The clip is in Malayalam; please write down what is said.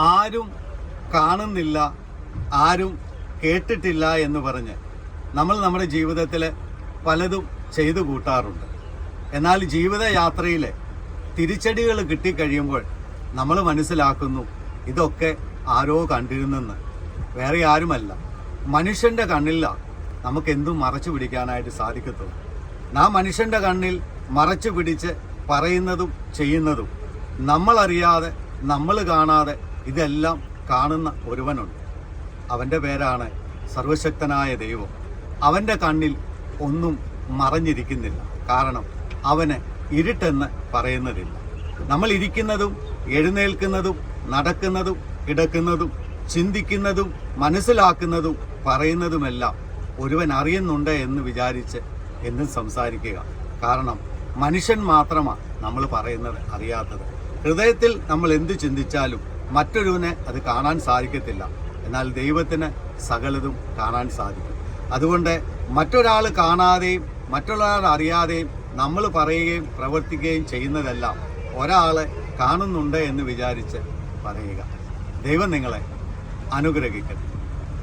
ആരും കാണുന്നില്ല ആരും കേട്ടിട്ടില്ല എന്ന് പറഞ്ഞ് നമ്മൾ നമ്മുടെ ജീവിതത്തിൽ പലതും ചെയ്തു കൂട്ടാറുണ്ട്. എന്നാൽ ജീവിതയാത്രയിൽ തിരിച്ചടികൾ കിട്ടിക്കഴിയുമ്പോൾ നമ്മൾ മനസ്സിലാക്കുന്നു ഇതൊക്കെ ആരോ കണ്ടിരുന്നെന്ന്. വേറെ ആരുമല്ല. മനുഷ്യന്റെ കണ്ണില്ല നമുക്കെന്തും മറച്ചു പിടിക്കാനായിട്ട് സാധിക്കത്തുള്ളൂ. നാം മനുഷ്യന്റെ കണ്ണിൽ മറച്ചു പിടിച്ച് പറയുന്നതും ചെയ്യുന്നതും നമ്മളറിയാതെ നമ്മൾ കാണാതെ ഇതെല്ലാം കാണുന്ന ഒരുവനുണ്ട്. അവന്റെ പേരാണ് സർവശക്തനായ ദൈവം. അവന്റെ കണ്ണിൽ ഒന്നും മറഞ്ഞിരിക്കുന്നില്ല. കാരണം അവന് ഇരുട്ടെന്ന് പറയുന്നതില്ല. നമ്മൾ ഇരിക്കുന്നതും എഴുന്നേൽക്കുന്നതും നടക്കുന്നതും കിടക്കുന്നതും ചിന്തിക്കുന്നതും മനസ്സിലാക്കുന്നതും പറയുന്നതുമെല്ലാം ഒരുവൻ അറിയുന്നുണ്ട് എന്ന് വിചാരിച്ച് എന്നും സംസാരിക്കുക. കാരണം മനുഷ്യൻ മാത്രമാണ് നമ്മൾ പറയുന്നത് അറിയാത്തത്. ഹൃദയത്തിൽ നമ്മൾ എന്ത് ചിന്തിച്ചാലും മറ്റൊരുവനെ അത് കാണാൻ സാധിക്കത്തില്ല. എന്നാൽ ദൈവത്തിന് സകലതും കാണാൻ സാധിക്കും. അതുകൊണ്ട് മറ്റൊരാൾ കാണാതെയും മറ്റൊരാൾ അറിയാതെയും നമ്മൾ പറയുകയും പ്രവർത്തിക്കുകയും ചെയ്യുന്നതെല്ലാം ഒരാളെ കാണുന്നുണ്ട് എന്ന് വിചാരിച്ച് പറയുക. ദൈവം നിങ്ങളെ അനുഗ്രഹിക്കട്ടെ.